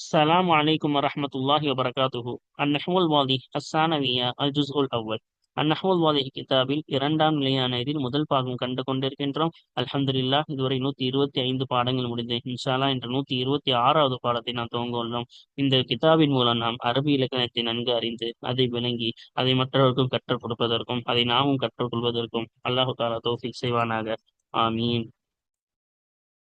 السلام عليكم ورحمة الله وبركاته النحو الواضح الثانوية الجزء الأول النحو الواضح கிதாபில் இரண்டாம் நிலையான இதில் முதல் பாகம் கண்டு கொண்டிருக்கின்றோம் அல்ஹம்துலில்லா இதுவரை நூத்தி இருபத்தி ஐந்து பாடங்கள் முடிந்து இன்ஷாலா என்ற நூத்தி இருபத்தி ஆறாவது பாடத்தை நாம் துவங்க உள்ளோம் இந்த கிதாபின் மூலம் நாம் அரபி இலக்கணத்தை நன்கு அறிந்து அதை விளங்கி அதை மற்றவருக்கும் கற்றுக் கொடுப்பதற்கும் அதை நாமும் கற்றுக்கொள்வதற்கும் அல்லாஹு தாலா தோஃபிக் செய்வானாக ஆமீன்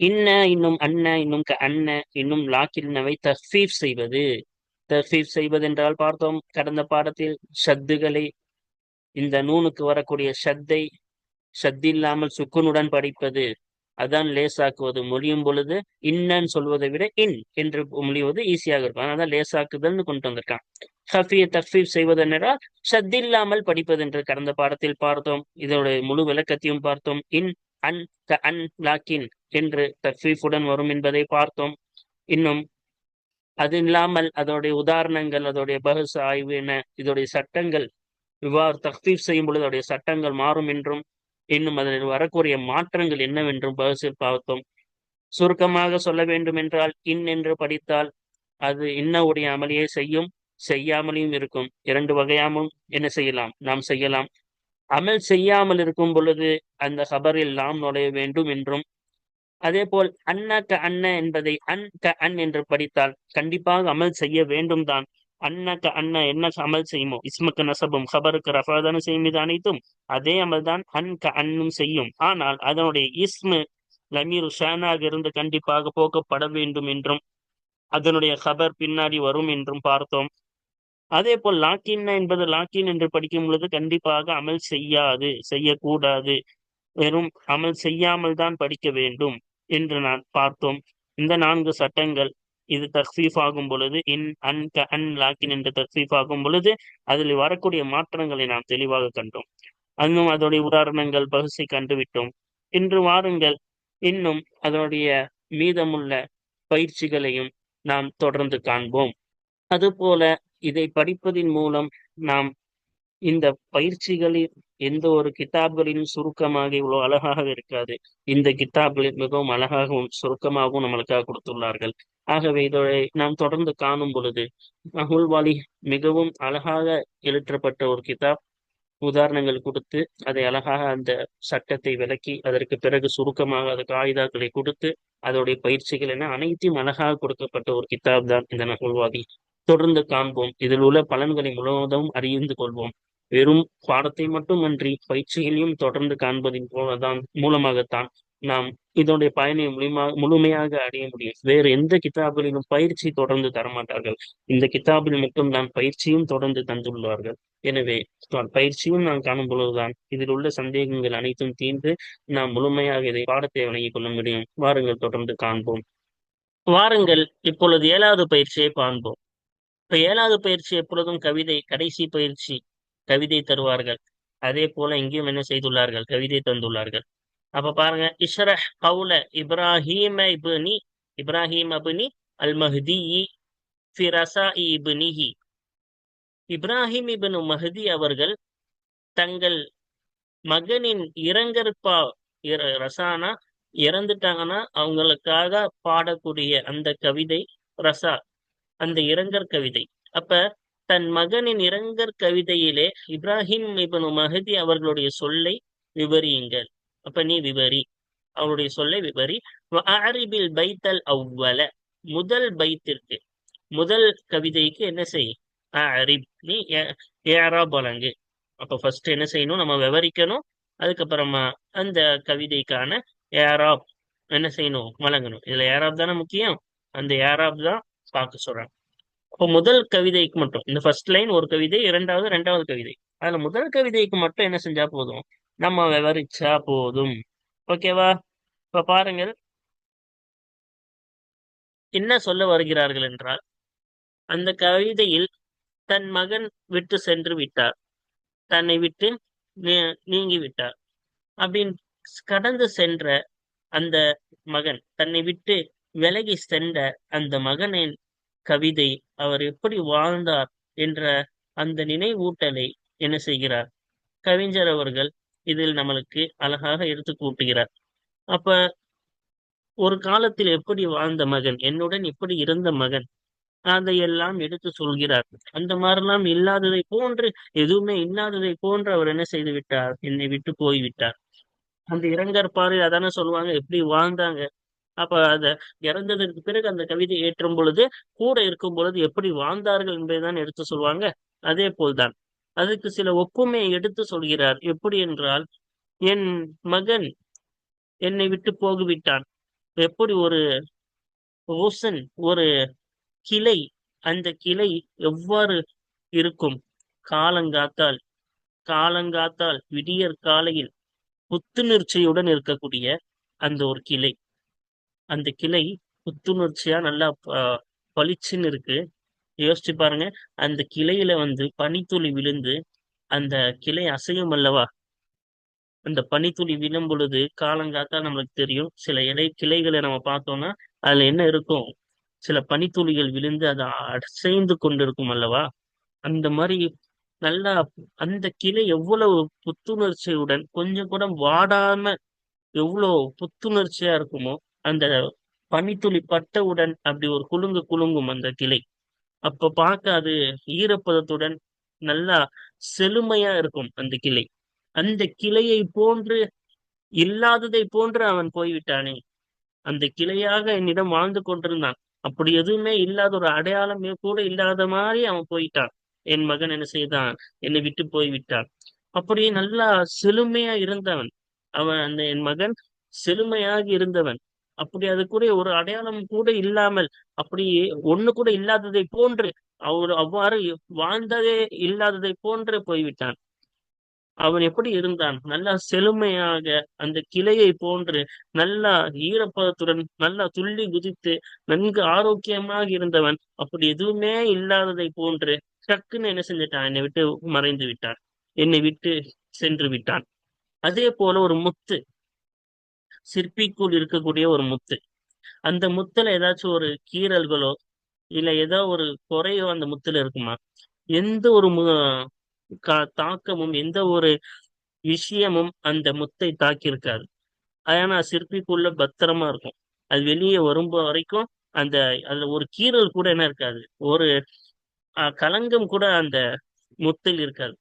இன்ன இன்னும் அன்ன இன்னும் க அன்ன இன்னும் லாக்கின்னவை தஃபீப் செய்வது. தஃபீப் செய்வது என்றால் பார்த்தோம் கடந்த பாடத்தில் ஷத்துகளை இந்த நூனுக்கு வரக்கூடிய ஷத்தை இல்லாமல் சுக்குனுடன் படிப்பது அதான் லேசாக்குவது மொழியும் பொழுது இன்னன்னு சொல்வதை விட இன் என்று மொழிவது ஈஸியாக இருக்கும். அதனால லேசாக்குதல்னு கொண்டு வந்திருக்கான். ஹஃபிய தஃபீப் செய்வது என்றால் ஷத்தில்லாமல் படிப்பது என்று கடந்த பாடத்தில் பார்த்தோம். இதனுடைய முழு விளக்கத்தையும் பார்த்தோம். இன் அன் க அன் லாக்கின் என்று தஃபீஃபுடன் வரும் என்பதை பார்த்தோம். இன்னும் அது இல்லாமல் அதோடைய உதாரணங்கள் அதோடைய பகுசு ஆய்வு என இதோடைய சட்டங்கள் இவ்வாறு தஃபீஃப் செய்யும் பொழுது அதோடைய சட்டங்கள் மாறும் என்றும் இன்னும் அதில் வரக்கூடிய மாற்றங்கள் என்னவென்றும் பகுசில் பார்த்தோம். சுருக்கமாக சொல்ல வேண்டும் என்றால் இன் என்று படித்தால் அது இன்னவுடைய அமளியை செய்யும் செய்யாமலையும் இருக்கும். இரண்டு வகையாமும் என்ன செய்யலாம்? நாம் செய்யலாம். அமல் செய்யாமல் இருக்கும் பொழுது அந்த ஹபரில் நாம் நுழைய வேண்டும் என்றும் அதே போல் அன்ன க அன்ன என்பதை அன் க அன் என்று படித்தால் கண்டிப்பாக அமல் செய்ய வேண்டும் தான். அன்ன க அன்ன என்ன அமல் செய்யுமோ? இஸ்மக்கு நசபும் ஹபருக்கு ரஃபாதான செய்யும் இது அனைத்தும் அதே அமல் தான் அன் க அன்னும் செய்யும். ஆனால் அதனுடைய இஸ்மு லமீர் ஷானாக இருந்து கண்டிப்பாக போக்கப்பட வேண்டும் என்றும் அதனுடைய ஹபர் பின்னாடி வரும் என்றும் பார்த்தோம். அதே போல் லாக்கின் என்பது லாக்கின் என்று படிக்கும் பொழுது கண்டிப்பாக அமல் செய்யாது செய்யக்கூடாது. வெறும் அமல் செய்யாமல் தான் படிக்க வேண்டும் என்று நான் பார்த்தோம். இந்த நான்கு சட்டங்கள் இது தக்ஃபீஃப் ஆகும் பொழுது இன் அன் க அன் லாக்கின் என்று தக்ஃபீஃப் ஆகும் பொழுது அதில் வரக்கூடிய மாற்றங்களை நாம் தெளிவாக கண்டோம். அன்னும் அதோடைய உதாரணங்கள் பகுசை கண்டுவிட்டோம். இன்று வாருங்கள் இன்னும் அதனுடைய மீதமுள்ள பயிற்சிகளையும் நாம் தொடர்ந்து காண்போம். அதுபோல இதை படிப்பதின் மூலம் நாம் இந்த பயிற்சிகளில் எந்த ஒரு கிதாப்களிலும் சுருக்கமாக இவ்வளவு அழகாக இருக்காது. இந்த கிதாப்களில் மிகவும் அழகாகவும் சுருக்கமாகவும் நம்மளுக்காக கொடுத்துள்ளார்கள். ஆகவே இதோட நாம் தொடர்ந்து காணும் பொழுது அகுல்வாலி மிகவும் அழகாக எழுற்றப்பட்ட ஒரு கிதாப் உதாரணங்கள் கொடுத்து அதை அழகாக அந்த சட்டத்தை விளக்கி அதற்கு பிறகு சுருக்கமாக அதுக்கு ஆயுதாக்களை கொடுத்து அதோடைய பயிற்சிகள் என அனைத்தையும் அழகாக கொடுக்கப்பட்ட ஒரு கிதாப் தான் இந்த நகல்வாதி தொடர்ந்து காண்போம். இதில் உள்ள பலன்களை முழுவதும் அறிந்து கொள்வோம். வெறும் பாடத்தை மட்டுமன்றி பயிற்சிகளையும் தொடர்ந்து காண்பதின் போலதான் மூலமாகத்தான் நாம் இதனுடைய பயனை முழுமா முழுமையாக அடைய முடியும். வேறு எந்த கிதாபிலும் பயிற்சி தொடர்ந்து தரமாட்டார்கள். இந்த கிதாபில் மட்டும் தான் பயிற்சியும் தொடர்ந்து தந்துள்ளார்கள். எனவே பயிற்சியும் நாம் காணும் பொழுதுதான் இதில் உள்ள சந்தேகங்கள் அனைத்தும் தீர்ந்து நாம் முழுமையாக இதை பாடத்தை வழங்கிக் கொள்ள முடியும். வாருங்கள் தொடர்ந்து காண்போம். வாருங்கள் இப்பொழுது ஏழாவது பயிற்சியை காண்போம். இப்ப ஏழாவது பயிற்சி எப்பொழுதும் கவிதை கடைசி பயிற்சி கவிதை தருவார்கள். அதே போல இங்கேயும் என்ன செய்துள்ளார்கள்? கவிதை தந்துள்ளார்கள். அப்ப பாருங்க இஷ்ரஹ் கவுல இப்ராஹிம இபுனி இப்ராஹிம் அபுனி அல் மஹதி ஃபிரசா இபுனிஹி. இப்ராஹிம் இபனு மஹதி அவர்கள் தங்கள் மகனின் இறங்கற்பா ரசானா இறந்துட்டாங்கன்னா அவங்களுக்காக பாடக்கூடிய அந்த கவிதை ரசா அந்த இரங்கர் கவிதை. அப்ப தன் மகனின் இரங்கர் கவிதையிலே இப்ராஹிம் இபனு மஹதி அவர்களுடைய சொல்லை விவரியுங்கள். அப்ப நீ விவரி அவருடைய சொல்லை விவரி அரிபில் பைத்தல் அவ்வல. முதல் பைத்திற்கு. முதல் கவிதைக்கு என்ன செய்? அரிப் நீ ஏரா வழங்கு. அப்ப ஃபர்ஸ்ட் என்ன செய்யணும்? நம்ம விவரிக்கணும். அதுக்கப்புறமா அந்த கவிதைக்கான ஏராப் என்ன செய்யணும்? வழங்கணும். இதுல ஏராப் தானே முக்கியம்? அந்த ஏராப் தான் பார்க்க சொல்றாங்க. அப்போ முதல் கவிதைக்கு மட்டும். இந்த ஃபர்ஸ்ட் லைன் ஒரு கவிதை இரண்டாவது ரெண்டாவது கவிதை. அதுல முதல் கவிதைக்கு மட்டும் என்ன செஞ்சா போதும்? நம்ம விவரிச்சா போதும். ஓகேவா இப்ப பாருங்கள். என்ன சொல்ல வருகிறார்கள் என்றால் அந்த கவிதையில் தன் மகன் விட்டு சென்று விட்டார். தன்னை விட்டு நீங்கி விட்டார். அப்படின்னு கடந்து சென்ற அந்த மகன் தன்னை விட்டு விலகி சென்ற அந்த மகனின் கவிதை அவர் எப்படி வாழ்ந்தார் என்ற அந்த நினைவூட்டலை என்ன செய்கிறார்? கவிஞர் அவர்கள் இதில் நம்மளுக்கு அழகாக எடுத்து கூட்டுகிறார். அப்ப ஒரு காலத்தில் எப்படி வாழ்ந்த மகன் என்னுடன் எப்படி இருந்த மகன் அதையெல்லாம் எடுத்து சொல்கிறார். அந்த மாதிரிலாம் இல்லாததை போன்று எதுவுமே இல்லாததை போன்று அவர் என்ன செய்து விட்டார்? என்னை விட்டு போய்விட்டார் அந்த இரங்கற் பாறை அதானே சொல்லுவாங்க எப்படி வாழ்ந்தாங்க? அப்ப அத இறந்ததற்கு பிறகு அந்த கவிதை ஏற்றும் பொழுது கூட இருக்கும் பொழுது எப்படி வாழ்ந்தார்கள் என்பதைதான் எடுத்து சொல்லுவாங்க. அதே போல்தான். அதுக்கு சில ஒப்புமையை எடுத்து சொல்கிறார். எப்படி என்றால் என் மகன் என்னை விட்டு போகிவிட்டான். எப்படி ஒரு ஓசன் ஒரு கிளை அந்த கிளை எவ்வாறு இருக்கும்? காலங்காத்தால் காலங்காத்தால் விடியற் காலையில் புத்துணர்ச்சியுடன் இருக்கக்கூடிய அந்த ஒரு கிளை. அந்த கிளை புத்துணர்ச்சியா நல்லா பளிச்சுன்னு இருக்கு. யோசிச்சு பாருங்க. அந்த கிளையில வந்து பனித்துளி விழுந்து அந்த கிளை அசையும் அல்லவா? அந்த பனித்துளி விழும் பொழுது காலங்காத்தா நம்மளுக்கு தெரியும். சில இலை கிளைகளை நம்ம பார்த்தோம்னா அதுல என்ன இருக்கும்? சில பனித்துளிகள் விழுந்து அதை அசைந்து கொண்டிருக்கும் அல்லவா? அந்த மாதிரி நல்லா அந்த கிளை எவ்வளவு புத்துணர்ச்சியுடன் கொஞ்சம் கூட வாடாம எவ்வளவு புத்துணர்ச்சியா இருக்குமோ அந்த பனித்துளி பட்டவுடன் அப்படி ஒரு குலுங்கு குலுங்கும் அந்த கிளை. அப்ப பார்க்க அது ஈரப்பதத்துடன் நல்லா செழுமையா இருக்கும் அந்த கிளை. அந்த கிளையை போன்று இல்லாததை போன்று அவன் போய்விட்டானே. அந்த கிளையாக என்னிடம் வாழ்ந்து கொண்டிருந்தான். அப்படி எதுவுமே இல்லாத ஒரு அடையாளமே கூட இல்லாத மாதிரி அவன் போயிட்டான். என் மகன் என்ன செய்தான்? என்னை விட்டு போய்விட்டான். அப்படியே நல்லா செழுமையா இருந்தவன். அவன் அந்த என் மகன் செழுமையாக இருந்தவன். அப்படி அதுக்குரிய ஒரு அடையாளம் கூட இல்லாமல் அப்படி ஒண்ணு கூட இல்லாததை போன்று அவர் அவ்வாறு வாழ்ந்ததே இல்லாததை போன்று போய்விட்டான். அவன் எப்படி இருந்தான்? நல்லா செழுமையாக அந்த கிளையை போன்று நல்லா ஈரப்பதத்துடன் நல்லா துள்ளி குதித்து நன்கு ஆரோக்கியமாக இருந்தவன் அப்படி எதுவுமே இல்லாததை போன்று டக்குன்னு என்ன செஞ்சிட்டான்? என்னை விட்டு மறைந்து விட்டான். என்னை விட்டு சென்று விட்டான். அதே போல ஒரு முத்து சிற்பிக்குள் இருக்கக்கூடிய ஒரு முத்து. அந்த முத்துல ஏதாச்சும் ஒரு கீறல்களோ இல்ல ஏதோ ஒரு குறையோ அந்த முத்துல இருக்குமா? எந்த ஒரு தாக்கமும் எந்த ஒரு விஷயமும் அந்த முத்தை தாக்கி இருக்காது ஆனா சிற்பிக்குள்ள பத்திரமா இருக்கும். அது வெளியே வரும்போ வரைக்கும் அந்த அதுல ஒரு கீறல் கூட என்ன இருக்காது. ஒரு கலங்கம் கூட அந்த முத்தில் இருக்காது.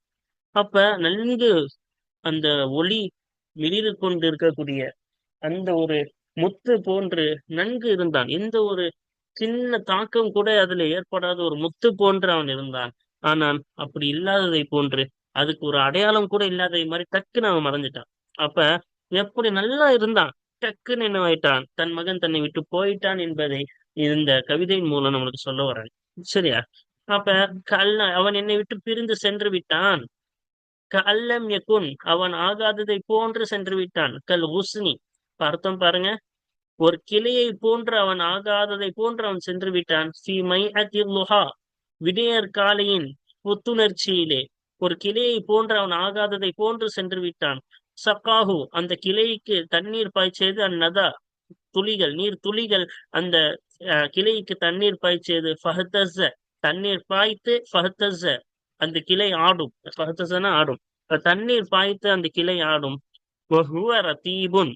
அப்ப நன்கு அந்த ஒளி வெளியில் கொண்டு இருக்கக்கூடிய அந்த ஒரு முத்து போன்று நன்கு இருந்தான். எந்த ஒரு சின்ன தாக்கம் கூட அதுல ஏற்படாத ஒரு முத்து போன்று அவன் இருந்தான். ஆனால் அப்படி இல்லாததை போன்று அதுக்கு ஒரு அடையாளம் கூட இல்லாததை மாதிரி டக்குன்னு அவன் மறைஞ்சிட்டான். அப்ப எப்படி நல்லா இருந்தான்? டக்குன்னு என்ன ஆயிட்டான்? தன் மகன் தன்னை விட்டு போயிட்டான் என்பதை இந்த கவிதையின் மூலம் நம்மளுக்கு சொல்ல வரேன் சரியா? அப்ப கல்ல அவன் என்னை விட்டு பிரிந்து சென்று விட்டான். கல்லம் யகுன் அவன் ஆகாததை போன்று சென்று விட்டான். கல் உஸ்னி அர்த்தம் பாருங்க. ஒரு கிளையை போன்று அவன் ஆகாததை போன்று அவன் சென்று விட்டான் விடையர் காலையின் புத்துணர்ச்சியிலே. ஒரு கிளையை போன்று அவன் ஆகாததை போன்று சென்று விட்டான். சக்காஹு அந்த கிளைக்கு தண்ணீர் பாய்ச்சியது அந்நதா துளிகள் நீர் துளிகள் அந்த கிளைக்கு தண்ணீர் பாய்ச்சியது ஃபஹத்தஸ தண்ணீர் பாய்த்து ஃபஹத்தஸ அந்த கிளை ஆடும். ஃபஹத்தஸனா ஆடும். தண்ணீர் பாய்த்து அந்த கிளை ஆடும். ரத்தீபுன்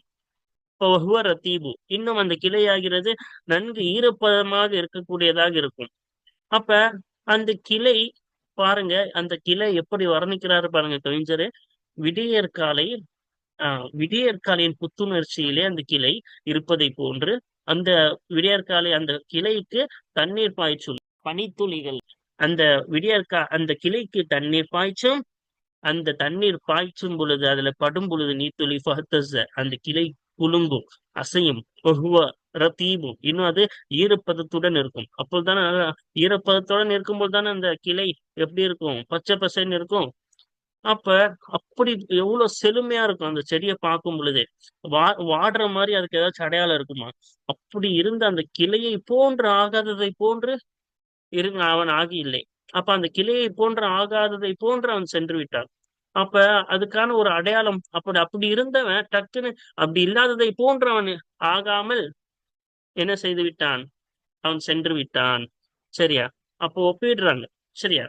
ரத்தீபு இன்னும் அந்த கிளையாகிறது நன்கு ஈரப்பதமாக இருக்கக்கூடியதாக இருக்கும். அப்ப அந்த கிளை பாருங்க அந்த கிளை எப்படி வர்ணிக்கிறாரு பாருங்க கவிஞரு. விடியற்காலை ஆஹ் விடியற்காலையின் புத்துணர்ச்சியிலே அந்த கிளை இருப்பதை போன்று அந்த விடியற்காலை அந்த கிளைக்கு தண்ணீர் பாய்ச்சும். பனித்துளிகள். அந்த விடியற்கா அந்த கிளைக்கு தண்ணீர் பாய்ச்சும். அந்த தண்ணீர் பாய்ச்சும் பொழுது அதுல படும் பொழுது நீத்துளி அந்த கிளை குலுங்கும் அசையும் ரத்தீபும் இன்னும் அது ஈரப்பதத்துடன் இருக்கும். அப்போதானே ஈரப்பதத்துடன் இருக்கும்போது தானே அந்த கிளை எப்படி இருக்கும்? பச்சை பசைன்னு இருக்கும். அப்ப அப்படி எவ்வளவு செழுமையா இருக்கும் அந்த செடியை பார்க்கும் பொழுது. வா வாடுற மாதிரி அதுக்கு ஏதாச்சும் அடையாளம் இருக்குமா? அப்படி இருந்த அந்த கிளையை போன்று ஆகாததை போன்று இருங்க அவன் ஆகி இல்லை. அப்ப அந்த கிளையை போன்ற ஆகாததை போன்று அவன் சென்று விட்டான். அப்ப அதுக்கான ஒரு அடையாளம் அப்படி அப்படி இருந்தவன் டக்குன்னு அப்படி இல்லாததை போன்றவன் ஆகாமல் என்ன செய்து விட்டான்? அவன் சென்று விட்டான். சரியா? அப்போ ஒப்பிடுறாங்க. சரியா?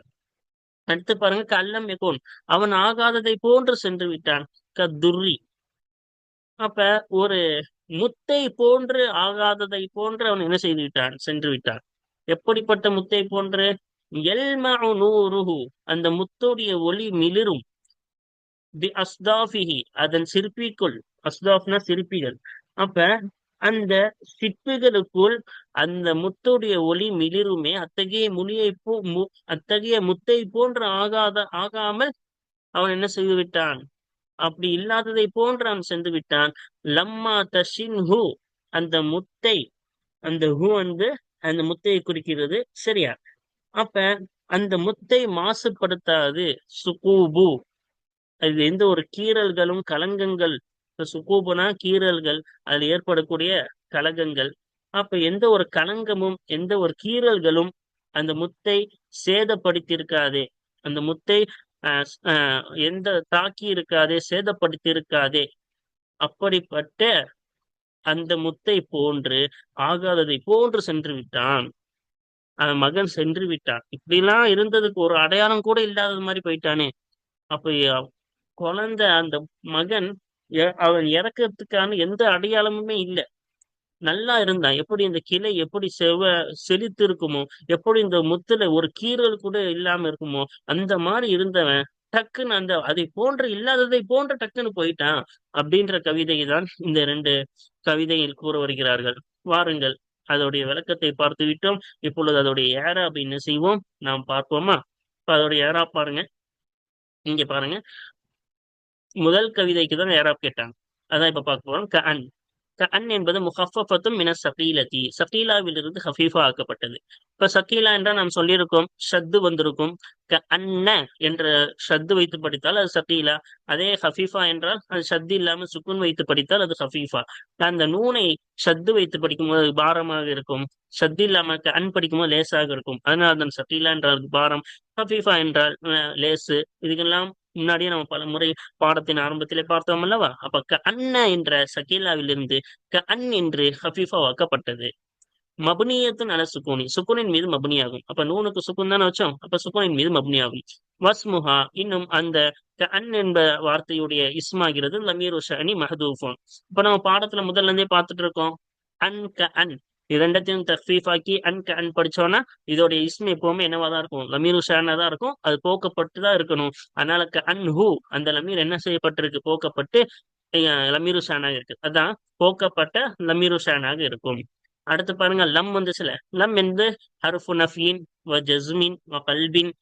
அடுத்து பாருங்க கல்லம் எகோன். அவன் ஆகாததை போன்று சென்று விட்டான். கதுர்ரி அப்ப ஒரு முத்தை போன்று ஆகாததை போன்று அவன் என்ன செய்து விட்டான்? சென்று விட்டான். எப்படிப்பட்ட முத்தை போன்று? எல்மஉ அந்த முத்தோடைய ஒளி மிளிரும். பி அஸ்தாஃபிஹி அதன் சிற்பிக்குள் அஸ்தாஃப்னா சிற்பிகள். அப்ப அந்த சிற்பிகளுக்குள் அந்த முத்துடைய ஒளி மிளிருமே அத்தகைய முனியை போ மு- அத்தகைய முத்தை போன்று ஆகாத ஆகாமல் அவன் என்ன செய்து விட்டான்? அப்படி இல்லாததை போன்று அவன் சென்று விட்டான். லம்மா தஷின் ஹூ அந்த முத்தை அந்த ஹூ வந்து அந்த முத்தையை குறிக்கிறது. சரியா? அப்ப அந்த முத்தை மாசுபடுத்தாது. சுகூபு. அது எந்த ஒரு கீறல்களும் கலங்கங்கள் சுகூபனா கீறல்கள் அதில் ஏற்படக்கூடிய கலகங்கள் அப்ப எந்த ஒரு கலங்கமும் எந்த ஒரு கீறல்களும் அந்த முத்தை சேதப்படுத்தியிருக்காதே. அந்த முத்தை எந்த தாக்கி இருக்காதே சேதப்படுத்தி இருக்காதே அப்படிப்பட்ட அந்த முத்தை போன்று ஆகாததை போன்று சென்று விட்டான். அவன் மகன் சென்று விட்டான். இப்படிலாம் இருந்ததுக்கு ஒரு அடையாளம் கூட இல்லாதது மாதிரி போயிட்டானே. அப்ப குழந்தை அந்த மகன் அவன் இறக்கறதுக்கான எந்த அடையாளமுமே இல்லை. நல்லா இருந்தான். எப்படி இந்த கிளை எப்படி செவ செழித்து இருக்குமோ எப்படி இந்த முத்துல ஒரு கீறல் கூட இல்லாம இருக்குமோ அந்த மாதிரி இருந்தவன் டக்குன்னு அந்த அதை போன்று இல்லாததை போன்ற டக்குன்னு போயிட்டான் அப்படின்ற கவிதையை தான் இந்த ரெண்டு கவிதையில் கூற வருகிறார்கள். வாருங்கள் அதோடைய விளக்கத்தை பார்த்து விட்டோம். இப்பொழுது அதோடைய ஏரா அப்படின்னு செய்வோம் நாம் பார்ப்போமா? இப்ப அதோடைய ஏரா பாருங்க. இங்க பாருங்க. முதல் கவிதைக்கு தான் யாராவது கேட்டாங்க. அதான் இப்ப பார்க்க போறோம். க அன் க அன் என்பது முஹஃபத்தும் மின சகீலதி. சகீலாவிலிருந்து ஹஃபீஃபா ஆக்கப்பட்டது. இப்ப சகீலா என்றால் நாம் சொல்லியிருக்கோம் ஷத்து வந்திருக்கும். க அன்ன என்ற ஷத்து வைத்து படித்தால் அது சகீலா. அதே ஹஃபீஃபா என்றால் அது ஷத்து இல்லாம சுக்குன் வைத்து படித்தால் அது ஹஃபீஃபா. அந்த நூனை ஷத்து வைத்து படிக்கும்போது அது பாரமாக இருக்கும். ஷத்து இல்லாம க அன் படிக்கும்போது லேசாக இருக்கும். அதனால் அதன் சகீலா என்றால் பாரம் ஹஃபீஃபா என்றால் லேசு. இதுக்கெல்லாம் முன்னாடியே நம்ம பல முறை பாடத்தின் ஆரம்பத்திலே பார்த்தோம் அல்லவா? அப்ப க அன்ன என்ற சகீலாவிலிருந்து க அன் என்று ஹபீஃபா வாக்கப்பட்டது. மபுனியத்தின் அல சுக்கூனி சுக்குனின் மீது மபுனியாகும். அப்ப நூனுக்கு சுக்குன் தானே வச்சோம்? அப்ப சுக்குனின் மீது மபுனியாகும். வஸ்முஹா இன்னும் அந்த க அன் என்ப வார்த்தையுடைய இஸ்மாகிறது லமீர் ஷனி மஹதூஃபோன் இப்ப நம்ம பாடத்துல முதல்ல இருந்தே பார்த்துட்டு இருக்கோம். அன் க அன். இது ரெண்டத்தையும் அன் கன் அன் படிச்சோம்னா இதோடைய இஸ்ம எப்பவுமே என்னவா தான் இருக்கும்? லமீரு ஷானா தான் இருக்கும். அது போக்கப்பட்டு தான் இருக்கணும். அதனால க அன் ஹூ அந்த லமீர் என்ன செய்யப்பட்டிருக்கு? போக்கப்பட்டு லமீரு ஷானாக இருக்கு. அதான் போக்கப்பட்ட லமீரு ஷானாக இருக்கும். அடுத்து பாருங்க லம் வந்துச்சுல லம் என்பது ஹர்ஃபு நஃபீன் வ ஜஸ்மின் வ கல்பின்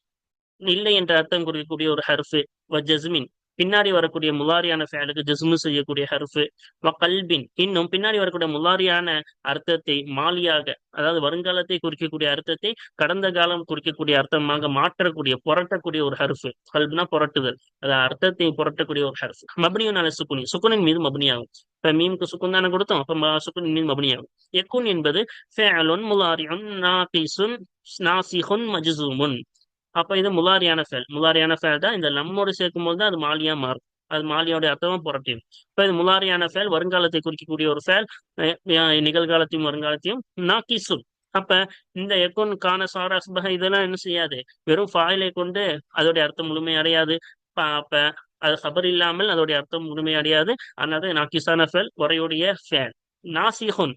இல்லை என்ற அர்த்தம் குறிக்கக்கூடிய ஒரு ஹர்ஃபு வ ஜஸ்மின். பின்னாடி வரக்கூடிய முலாரியான ஃபேலுக்கு ஜிஸ்மு செய்யக்கூடிய ஹர்ஃபு வ கல்பின். இன்னும் பின்னாடி வரக்கூடிய முலாரியான அர்த்தத்தை மாலியாக அதாவது வருங்காலத்தை குறிக்கக்கூடிய அர்த்தத்தை கடந்த காலம் குறிக்கக்கூடிய அர்த்தமாக மாற்றக்கூடிய புரட்டக்கூடிய ஒரு ஹர்ஃபு. கல்புனா புரட்டுதல். அது அர்த்தத்தை புரட்டக்கூடிய ஒரு ஹர்ஃப். மப்னியும் நல்ல சுக்குனி. சுக்குனின் மீது மபனியாகும். இப்ப மீனுக்கு சுக்குன் தானே கொடுத்தோம். அப்ப ம- சுக்குனின் மீது மபனியாகும். எக்குன் என்பது ஃபேலுன் முலாரியுன் நாகிசுன் நாசிஹுன் மஜ்சூமுன். அப்ப இது முலாரியான ஃபேல் முலாரியான ஃபேல் தான் இந்த லம்மோடு சேர்க்கும் போது தான் அது மாலியா மாறும். அது மாலியோட அர்த்தமும் புரட்டியும் இப்ப இது முலாரியான ஃபேல் வருங்காலத்தை குறிக்கக்கூடிய ஒரு ஃபேல் நிகழ்காலத்தையும் வருங்காலத்தையும் நாக்கிசுன் அப்ப இந்த எக்குன் கான சார இதெல்லாம் என்ன செய்யாது? வெறும் ஃபாயிலை கொண்டு அதோடைய அர்த்தம் முழுமை அடையாது. அப்ப அது ஹபர் இல்லாமல் அதோடைய அர்த்தம் முழுமை அடையாது. அதனால நாக்கிசான ஃபேல் உரையுடைய ஃபேல் நாசிஹுன்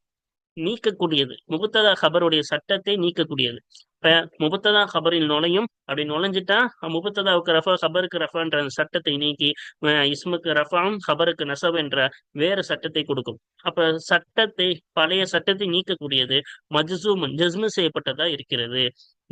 நீக்கக்கூடியது. முகத்ததா ஹபருடைய சட்டத்தை நீக்கக்கூடியது. முபத்ததா ஹபரில் நுழையும். அப்படி நுழைஞ்சிட்டா முபத்ததாவுக்கு ரஃபா ஹபருக்கு ரஃபான்ற சட்டத்தை நீக்கி அஹ் இஸ்முக்கு ரஃபாம் ஹபருக்கு நசப் என்ற வேறு சட்டத்தை கொடுக்கும். அப்ப சட்டத்தை பழைய சட்டத்தை நீக்கக்கூடியது மஜ்சூமன் ஜஸ்மு செய்யப்பட்டதா இருக்கிறது.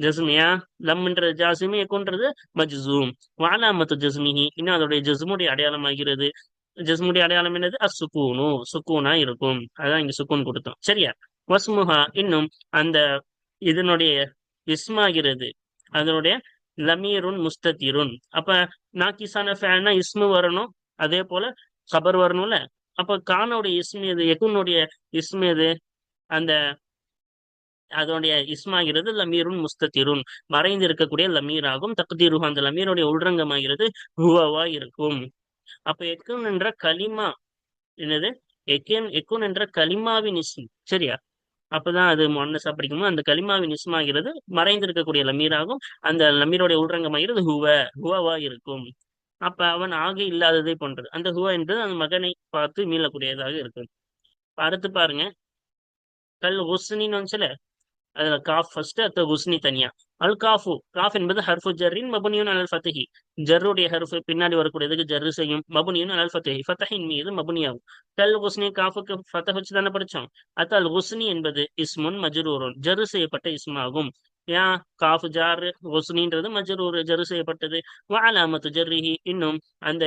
ஜஸ்மியா லம் என்ற ஜாசிமி கொன்றது மஜ்சூம். வாலாமத்து ஜஸ்மிஹி இன்னும் அதோடைய ஜஸ்முடைய அடையாளமாகிறது ஜஸ்முடைய அடையாளம் என்னது? அசுக்கூனு சுக்கூனா இருக்கும். அதான் இங்க சுக்கூன் கொடுத்தோம். சரியா? வஸ்முஹா இன்னும் அந்த இதனுடைய இஸ்மாகிறது. அதனுடைய லமீருன் முஸ்தத்திருன் அப்ப நாக்கிசான ஃபேல்னா இஸ்மு வரணும். அதே போல கபர் வரணும்ல. அப்ப கானுடைய இஸ்மு எது? எகுனுடைய இஸ்மு எது? அந்த அதனுடைய இஸ்மாகிறது லமீருன் முஸ்தத்திருன் மறைந்து இருக்கக்கூடிய லமீர் ஆகும். தக்தீரு அந்த லமீருடைய உள்ரங்கமாகிறது ஹுவாவா இருக்கும். அப்ப எக்குன் என்ற கலிமா என்னது? எக்கேன் எக்குன் என்ற கலிமாவின் இஸ்ம். சரியா? அப்பதான் அது மொன்னஸா படிக்கும்போது அந்த கலிமாவின் இஸ்மாகிறது மறைந்திருக்கக்கூடிய லமீராகும். அந்த லமீரோடைய உள்ரங்கமாகிறது ஹுவ. ஹுவாவா இருக்கும். அப்ப அவன் ஆக இல்லாததை போன்றது. அந்த ஹுவா என்பது அந்த மகனை பார்த்து மீளக்கூடியதாக இருக்கும். அடுத்து பாருங்க. கல் ஹுஸ்னின்னு வந்துச்சுல அதுல காஃப் ஃபர்ஸ்ட் அடுத்த ஹுஸ்னி தனியா. அல் காஃபு காஃப் என்பது ஹர்ஃபு ஜர்ரின் மபுனியூன் அல் ஃபத்தஹி ஜர்ருடைய ஹர்ஃபு பின்னாடி வரக்கூடியதுக்கு ஜர்ரு செய்யும் மபுனியூன் அல் ஃபத்தஹி ஃபத்தஹின் மீது மபுனியாகும். கல் ஹுஸ்னி காஃபுக்கு ஃபத்தஹ் வச்சு தானே படிச்சோம். அத்த அல் ஹுஸ்னி என்பது இஸ்முன் மஜ்ரூருன். ஜர்ரு செய்யப்பட்ட இஸ்மாகும். ஏன் காஃபு ஜார் ஹுஸ்னின்றது மஜ்ரூர் ஜர்ரு செய்யப்பட்டது. வஅலாமத்து ஜர்ரிஹி. இன்னும் அந்த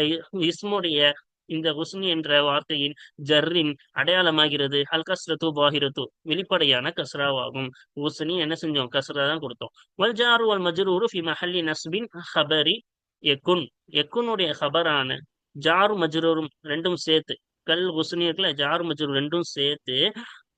இஸ்முடைய இந்த ஹுஸ்னி என்ற வார்த்தையின் ஜர்ரின் அடையாளமாகிறது. அல் கஸ்ரத்து பாகிரத்து வெளிப்படையான கஸ்ராவாகும். ஹுஸ்னி என்ன செஞ்சோம்? கஸ்ரா தான் கொடுத்தோம். வல் ஜாரு வல் மஜ்ரூரு ஃபி மஹல்லி நஸ்பின் ஹபரி எக்குன் எக்குனுடைய ஹபரான ஜாரு மஜ்ரூரும் ரெண்டும் சேர்த்து கல் ஹுஸ்னி இருக்குல்ல ஜாரு மஜ்ரூர் ரெண்டும் சேர்த்து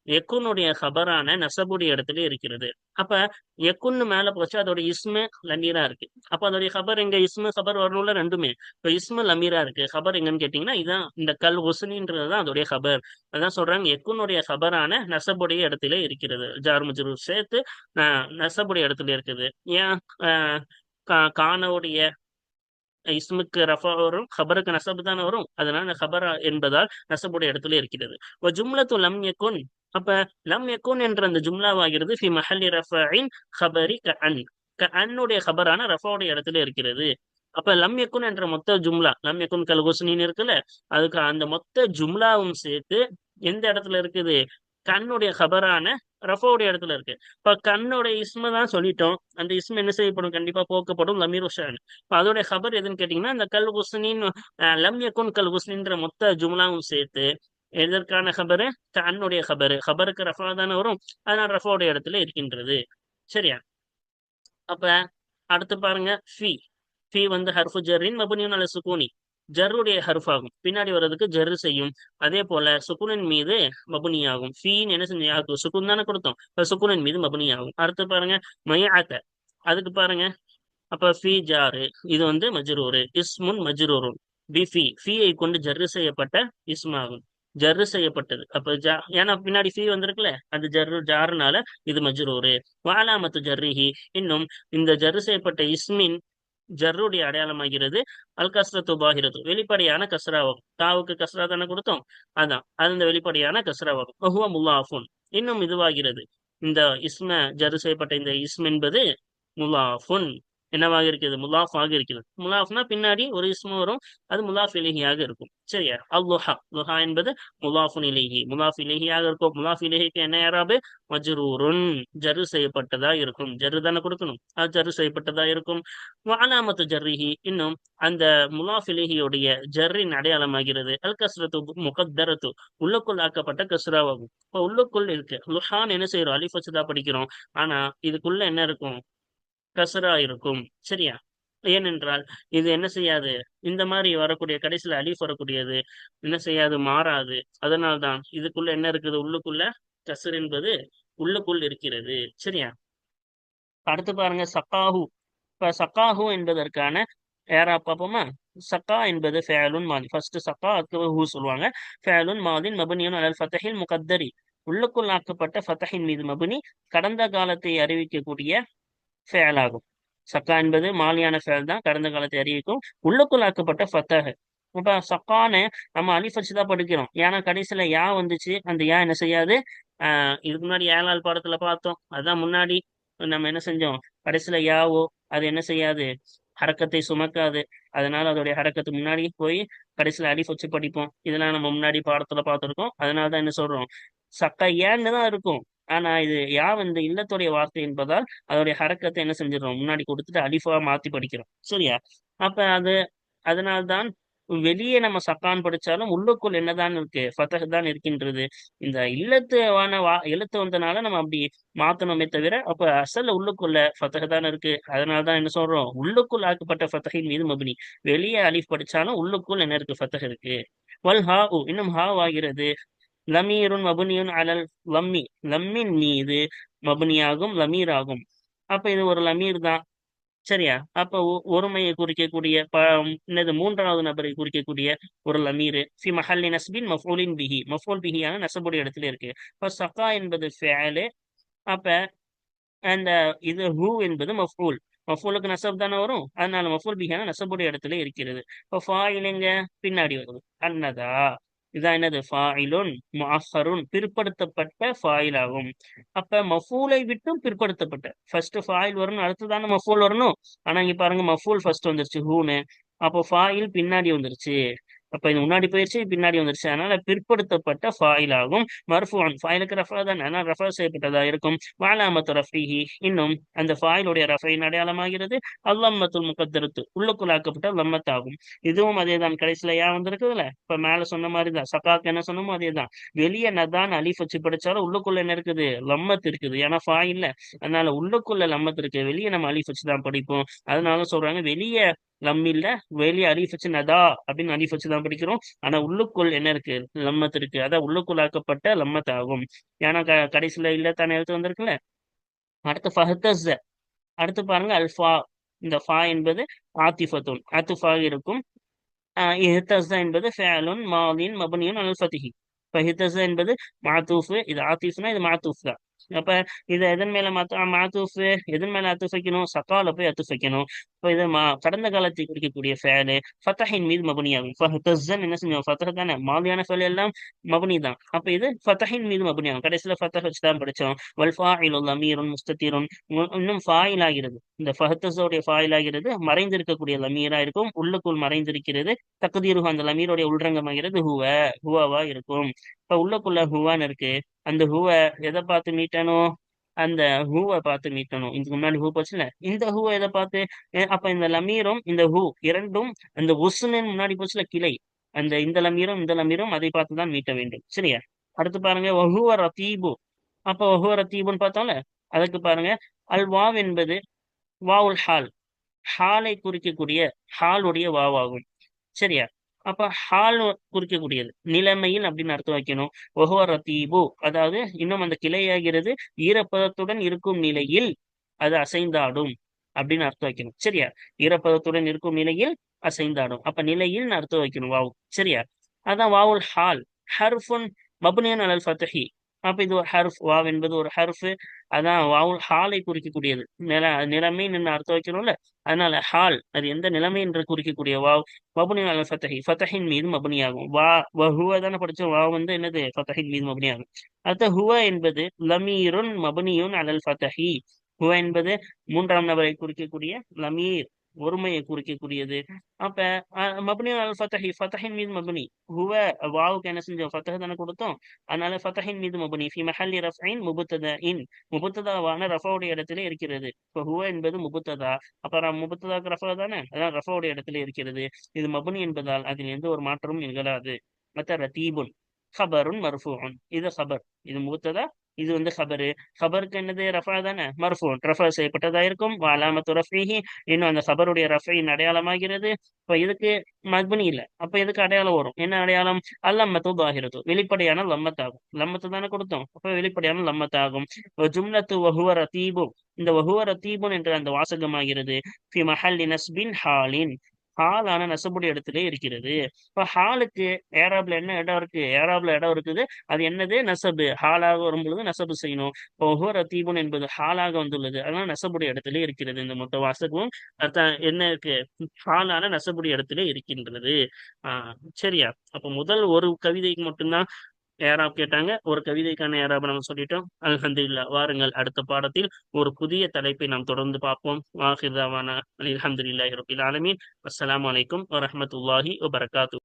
எக்குனுடைய ஹபரான நசபுடைய இடத்துல இருக்கிறது. அப்ப எக்குன்னு மேல போச்சு அதோட இஸ்மு லமீரா இருக்கு. அப்ப அதோடைய ஹபர் எங்க? இஸ்மு ஹபர் வரணும்ல ரெண்டுமே. இப்ப இஸ்மு லமீரா இருக்கு. ஹபர் எங்கன்னு கேட்டீங்கன்னா இதான் இந்த கல் ஹுசனின்றது தான் அதோடைய ஹபர் அதான் சொல்றாங்க எக்குனுடைய ஹபரான நசபுடைய இடத்துல இருக்கிறது. ஜார் மஜ்ரூர் சேர்த்து ஆஹ், நசபுடைய இடத்துல இருக்குது. ஏன்? ஆஹ், கா- கானவுடைய இஸ்முக்கு ரஃபா வரும் ஹபருக்கு நசபு தானே வரும். அதனால ஹபர் என்பதால் நசபுடைய இடத்துல இருக்கிறது. ஜும்லத்து லம் எக்குன் அப்ப லம் யகுன் என்ற அந்த ஜும்லாவாகிறது ஃபி மஹல்லி ரஃபின் ஹபரி க அன். க அன்னுடைய ஹபரான ரஃபாவுடைய இடத்துல இருக்கிறது. அப்ப லம் எக்குன் என்ற மொத்த ஜும்லா லம் எக்குன் கல் இருக்குல்ல அதுக்கு அந்த மொத்த ஜும்லாவும் சேர்த்து எந்த இடத்துல இருக்குது? கண்ணுடைய ஹபரான ரஃபாவுடைய இடத்துல இருக்கு. இப்ப கண்ணுடைய இஸ்ம தான் சொல்லிட்டோம். அந்த இஸ்ம என்ன செய்யப்படும்? கண்டிப்பா போக்கப்படும் லமீர் உஷான் இப்ப அதோடைய ஹபர் எதுன்னு கேட்டீங்கன்னா அந்த கல் ஹுஸ்னின் அஹ், லம் கல் ஹுஸ்னின்ற மொத்த ஜும்லாவும் சேர்த்து எதற்கான ஹபரு தன்னுடைய ஹபரு ஹபருக்கு ரஃபா தானே வரும். அதனால ரஃபாவுடைய இடத்துல இருக்கின்றது. சரியா? அப்ப அடுத்து பாருங்க ஃபி. ஃபி வந்து ஹர்ஃபு ஜர்ரின் மபுனியும் நல்ல சுக்கூனி ஜர்ருடைய ஹர்ஃப் ஆகும் பின்னாடி வர்றதுக்கு ஜர்ரு செய்யும். அதே போல சுக்குனின் மீது மபுனியாகும். ஃபீன் என்ன செஞ்சு சுக்குன் தானே கொடுத்தோம். இப்ப சுக்குனின் மீது மபுனியாகும். அடுத்து பாருங்க மயாத்த அதுக்கு பாருங்க அப்ப ஃபி ஜாரு. இது வந்து மஜ்ரூரு. இஸ்முன் மஜ்ரூருன். பி ஃபி. ஃபீயை கொண்டு ஜர்ரு செய்யப்பட்ட இஸ்மாகும். ஜர்ரு செய்யப்பட்டது. அப்ப ஜா ஏன்னா பின்னாடி ஃபீ வந்திருக்குல்ல அந்த ஜர்ரு ஜாருனால இது மஜ்ரூரு. வாலாமத்து ஜர்ரிஹி இன்னும் இந்த ஜர்ரு செய்யப்பட்ட இஸ்மின் ஜர்ருடைய அடையாளமாகிறது அல் கஸ்ரத்து பாஹிரத்து வெளிப்படையான கஸ்ராவாகும். தாவுக்கு கஸ்ரா தானே கொடுத்தோம்? அதான் அது இந்த வெளிப்படையான கஸ்ராவாகும். மஹுவா முல்லாஃபுன் இன்னும் இதுவாகிறது. இந்த இஸ்ம ஜரு செய்யப்பட்ட இந்த இஸ்ம் என்பது முலாஃபுன் என்னவாக இருக்கிறது? முலாஃப் ஆக இருக்கிறது. முலாஃப்னா பின்னாடி ஒரு இஸ்மு வரும். அது முலாஃப் இலகியாக இருக்கும். சரியா? அல்லுஹா. லுஹா என்பது முலாஃபுன் இலகி முலாஃப் இலகியாக இருக்கும் முலாஃப் இலகிக்கு என்ன யாராபு? மஜ்ரூருன். ஜரு செய்யப்பட்டதா இருக்கும். ஜரு தானே கொடுக்கணும். அது ஜரு செய்யப்பட்டதா இருக்கும். அலாமத்து ஜர்ரிஹி. இன்னும் அந்த முலாஃப் இலகியுடைய ஜர்ரின் அடையாளமாகிறது. அல் கஸ்ரத்து முகத்தரத்து. உள்ளுக்குள் ஆக்கப்பட்ட கஸ்ராவாகும். இப்போ உள்ளுக்குள் இருக்கு. லுஹான் என்ன செய்யறோம் அலிஃப் படிக்கிறோம். ஆனா இதுக்குள்ள என்ன இருக்கும்? கசரா இருக்கும். சரியா? ஏனென்றால் இது என்ன செய்யாது? இந்த மாதிரி வரக்கூடிய கடைசியில அழிவு வரக்கூடியது. என்ன செய்யாது? மாறாது. அதனால்தான் இதுக்குள்ள என்ன இருக்குது? உள்ளுக்குள்ள கசர் என்பது உள்ளுக்குள் இருக்கிறது. சரியா? அடுத்து பாருங்க சக்காஹு. இப்ப சக்காஹு என்பதற்கான ஏரா பார்ப்போமா? சக்கா என்பது ஃபேலுன் மாதி. ஃபர்ஸ்ட் சக்கா அதுக்கு ஹூ சொல்லுவாங்க. ஃபேலுன் மாதின் மபனியன் அலல் ஃபத்தஹில் முகத்தரி. உள்ளுக்குள் ஆக்கப்பட்ட ஃபத்தஹின் மீது மபுனி. கடந்த காலத்தை அறிவிக்கக்கூடிய ஃபேல் ஆகும். சக்கா என்பது மாலியான ஃபேல் தான் கடந்த காலத்தை அறிவிக்கும். உள்ளுக்குள் ஆக்கப்பட்ட ஃபத்தஹ். இப்ப சக்கான நம்ம அலிஃப் வச்சு தான் படிக்கிறோம். ஏன்னா கடைசியில யா வந்துச்சு அந்த யா என்ன செய்யாது? ஆஹ் இதுக்கு முன்னாடி ஏழாள் பாடத்துல பார்த்தோம். அதுதான் முன்னாடி. நம்ம என்ன செஞ்சோம்? கடைசியில யாவோ அது என்ன செய்யாது? ஹரக்கத்தை சுமக்காது. அதனால அதோடைய ஹரக்கத்து முன்னாடி போய் கடைசியில அலிஃப் வச்சு படிப்போம். இதெல்லாம் நம்ம முன்னாடி பாடத்துல பார்த்துருக்கோம். அதனால தான் என்ன சொல்றோம்? சக்கா ஏன்னு தான் இருக்கும். ஆனா இது யா வந்து இல்லத்துடைய வார்த்தை என்பதால் அதோடைய ஹரக்கத்தை என்ன செஞ்சிடறோம்? முன்னாடி கொடுத்துட்டு அலிஃபா மாத்தி படிக்கிறோம். சரியா? அப்ப அது அதனால்தான் வெளியே நம்ம சக்கான் படிச்சாலும் உள்ளுக்குள் என்னதான் இருக்கு? ஃபத்தஹ் தான் இருக்கின்றது. இந்த இல்லத்துவான வா எழுத்து வந்தனால நம்ம அப்படி மாத்தணுமே தவிர அப்ப அசல்ல உள்ளுக்குள்ள ஃபதக தான் இருக்கு. அதனாலதான் என்ன சொல்றோம்? உள்ளுக்குள் ஆக்கப்பட்ட ஃபத்தஹின் மீது மபினி. வெளியே அலிஃப் படிச்சாலும் உள்ளுக்குள் என்ன இருக்கு? ஃபதக இருக்கு. வல் ஹா இன்னும் ஹா ஆகிறது லமீருன் மபுனியுன் அலல் லம்மி லம்மின் மீது மபுனியாகும் லமீர் ஆகும் அப்ப இது ஒரு லமீர் தான். சரியா? அப்ப ஒருமையை குறிக்கக்கூடிய என்னது மூன்றாவது நபரை குறிக்கக்கூடிய ஒரு லமீர். சி மஹல்லி நஸ்பின் மஃபூலின் பிஹி. மஃபூல் பிஹியான நசபுடைய இடத்துல இருக்கு. இப்போ சக்கா என்பது ஃபேலு. அப்ப அந்த இது ஹூ என்பது மஃபூல் மஃபூலுக்கு நசப் தானே வரும்? அதனால மஃபூல் பிஹியான நசபுடைய இடத்துல இருக்கிறது. இப்போ ஃபாயில் எங்க பின்னாடி வருது அன்னதா. இதான் என்னது? ஃபாயிலுன் மஹருன் பிற்படுத்தப்பட்ட ஃபாயில் ஆகும் அப்ப மஃபூலை விட்டும் பிற்படுத்தப்பட்ட. ஃபர்ஸ்ட் ஃபாயில் வரணும் அடுத்ததான மஃபூல் வரணும்? ஆனா இங்க பாருங்க மஃபூல் ஃபர்ஸ்ட் வந்துருச்சு ஹூனு. அப்போ ஃபாயில் பின்னாடி வந்துருச்சு. அப்ப இது முன்னாடி போயிடுச்சு பின்னாடி வந்துருச்சு. அதனால பிற்படுத்தப்பட்ட ஃபாயில் ஆகும். மர்ஃபுவான் ஃபாயிலுக்கு ரஃபா தான். அதனால் ரஃபா செய்யப்பட்டதா இருக்கும். வாலாமத்து ரஃபிஹி இன்னும் அந்த ஃபாயிலுடைய ரஃபையின் அடையாளமாகிறது. அல்லம்மத்துல் முகத்தருத்து உள்ளுக்குள்ளாக்கப்பட்ட லம்மத் ஆகும் இதுவும் அதே தான் கடைசியில ஏன் வந்திருக்குதுல்ல? இப்ப மேல சொன்ன மாதிரி தான் சக்காக்கு என்ன சொன்னமோ அதே தான் வெளியே நதான் அலிஃப் வச்சு படிச்சாலும் உள்ளுக்குள்ள என்ன இருக்குது? லம்மத் இருக்குது. ஏன்னா ஃபாயில் அதனால உள்ளுக்குள்ள லம்மத் இருக்கு. வெளியே நம்ம அலிஃப் வச்சு தான் படிப்போம். அதனால சொல்றாங்க வெளியே லம்மில்ல வெளியே அரிஃப் வச்சு நதா அப்படின்னு அரிஃப் வச்சு தான் படிக்கிறோம். ஆனா உள்ளுக்குள் என்ன இருக்கு? லம்மத் இருக்கு. அதான் உள்ளுக்குள் ஆக்கப்பட்ட லம்மத் ஆகும். ஏன்னா க கடைசியில இல்ல தானே எழுத்து வந்திருக்குல்ல? அடுத்து ஃபஹத்தஸ் அடுத்து பாருங்க அல்ஃபா. இந்த ஃபா என்பது ஆத்திஃபத்துன். ஆத்துஃபா இருக்கும். என்பது ஃபேலுன் மாலின் மபனியன் அல் ஃபதிஹி ஃபஹித்தஸ் என்பது மாத்தூஃபு. இது ஆத்திஃப்னா இது மாத்தூஃப் தான். அப்ப இதை எதன் மேல மாத்தூஃபு எதன் மேல அத்து வைக்கணும் சக்கால போய் அத்து வைக்கணும் இப்போ இது மா கடந்த காலத்தை குறிக்கக்கூடிய ஃபேலு ஃபத்தஹின் மீது மபனியாகும் என்ன செஞ்சோம் ஃபத்தஹ் தானே? மாதியான ஃபேல் எல்லாம் மபனி தான். அப்ப இது ஃபத்தஹின் மீது மபனியாகும் கடைசியில ஃபத்தஹ் வச்சு தான் படிச்சோம். வல் ஃபாயில் லமீரும் முஸ்தத்தீருன் இன்னும் ஃபாயில் ஆகிறது இந்த ஃபஹத்தஸோடைய ஃபாயில் ஆகிறது மறைந்திருக்கக்கூடிய லமீரா இருக்கும். உள்ளுக்குள் மறைந்திருக்கிறது. தகுதீரு அந்த லமீருடைய உள்ரங்கமாகிறது ஹுவ. ஹுவாவா இருக்கும். இப்ப உள்ளக்குள்ள ஹுவான்னு இருக்கு. அந்த ஹூவை எதை பார்த்து மீட்டணும் அந்த ஹூவை பார்த்து மீட்டணும் இதுக்கு முன்னாடி ஹூ போச்சுல? இந்த ஹூவை எதை பார்த்து அப்ப இந்த லமீரும் இந்த ஹூ இரண்டும் அந்த ஒசுன்னு முன்னாடி போச்சுல கிளை. அந்த இந்த லமீரும் இந்த லமீரும் அதை பார்த்து தான் மீட்ட வேண்டும். சரியா? அடுத்து பாருங்க வஹுவ ரத்தீபு. அப்ப வஹுவ ரத்தீபுன்னு பார்த்தோம்ல அதுக்கு பாருங்க அல் வாவ் என்பது வாவுல் ஹால். ஹாலை குறிக்கக்கூடிய ஹாலுடைய வாவாகும். சரியா? அப்ப ஹால் குறிக்கக்கூடியது. நிலைமையில் அப்படின்னு அர்த்தம் வைக்கணும். ஒஹோ ரத்தீபு. அதாவது இன்னும் அந்த கிளையாகிறது ஈரப்பதத்துடன் இருக்கும் நிலையில் அது அசைந்தாடும் அப்படின்னு அர்த்தம் வைக்கணும். சரியா? ஈரப்பதத்துடன் இருக்கும் நிலையில் அசைந்தாடும். அப்ப நிலையில் அர்த்தம் வைக்கணும் வாவு. சரியா? அதான் வாவுல் ஹால். ஹர்ஃபுன் மபுனியன் அலல் ஃபத்தஹி அப்ப இது ஒரு ஹர்ஃப் வாவ் என்பது ஒரு ஹர்ஃப். அதான் வாவுல் ஹாலை குறிக்கக்கூடியது. நில நிலைமை நின்று அர்த்தம் வைக்கணும்ல? அதனால ஹால் அது எந்த நிலைமை என்று குறிக்கக்கூடிய வாவ். மபுனி அல் ஃபத்தஹி ஃபத்தஹின் மீது மபுனி ஆகும் வா வஹுவா தானே படிச்சோம். வாவ் வந்து என்னது? ஃபத்தஹின் மீது மபுனி ஆகும் அடுத்த ஹுவா என்பது லமீருன் மபுனியுன் அலல் ஃபத்தஹி. ஹுவா என்பது மூன்றாம் நபரை குறிக்கக்கூடிய லமீர். ஒருமையை குறிக்கக்கூடியது. அப்ப மபனி அல் ஃபத்தஹி ஃபத்தஹின் மீது மபனி. ஹுவ வாவுக்கு என்ன செஞ்சோம்? ஃபத்தஹ் தானே கொடுத்தோம். அதனால ஃபத்தஹின் மீது மபனி. ஃபி மஹல்லி ரஃபின் முபுத்ததா இன் முபுத்ததாவான ரஃபாவுடைய இடத்துல இருக்கிறது. இப்போ ஹுவ என்பது முபுத்ததா? அப்புறம் முபுத்ததாக்கு ரஃபா தானே? அதான் ரஃபாவுடைய இடத்துல இருக்கிறது. இது மபனி என்பதால் அதில் எந்த ஒரு மாற்றமும் நிகழாது. மத்த ரத்தீபுன் ஹபருன் மர்ஃபூன் இது ஹபர். இது முபுத்ததா? இது வந்து ஹபரு ஹபருக்கு என்னது? ரஃபா தானே? மர்ஃபூன். ரஃபா செய்யப்பட்டதா இருக்கும்? அலாமத்து ரஃபிஹி. இன்னும் அந்த ஹபருடைய ரஃபையின் அடையாளமாகிறது. இப்ப இதுக்கு மக்பனி இல்லை. அப்ப இதுக்கு அடையாளம் வரும்? என்ன அடையாளம்? அல்லம்மத்து தாகிரத்து வெளிப்படையான லம்மத்தாகும். லம்மத்து தானே கொடுத்தோம். அப்ப வெளிப்படையான லம்மத்தாகும். ஜும்லத்து வஹுவ ரத்தீபு. இந்த வஹுவ ரத்தீபுன் என்ற அந்த வாசகமாகிறது. ஃபி மஹல்லி நஸ்பின் ஹாலின். ஹாலான நசபுடைய இடத்துல இருக்கிறது. இப்ப ஹாலுக்கு ஏராப்ல என்ன இடம் இருக்கு? ஏராப்ல இடம் இருக்குது. அது என்னது? நசபு. ஹாலாக வரும் பொழுது நசபு செய்யணும். இப்போ ஒவ்வொரு தீபன் என்பது ஹாலாக வந்துள்ளது. அதனால நசபுடைய இடத்துல இருக்கிறது இந்த மொத்த வாசகமும் என்ன இருக்கு? ஹாலான நசபுடைய இடத்துல இருக்கின்றது. ஆஹ் சரியா? அப்ப முதல் ஒரு கவிதைக்கு மட்டும்தான் ஏராப் கேட்டாங்க. ஒரு கவிதைக்கான ஏராப் நம்ம சொல்லிட்டோம். அல்ஹம்துலில்லா வாருங்கள். அடுத்த பாடத்தில் ஒரு புதிய தலைப்பை நாம் தொடர்ந்து பார்ப்போம். வாஹிர்தாவான அலமதுல்லாஹி ரபில் ஆலமீன். அஸ்லாம் வலைக்கம் வரமத்துல்லாஹி வபர்காத்து.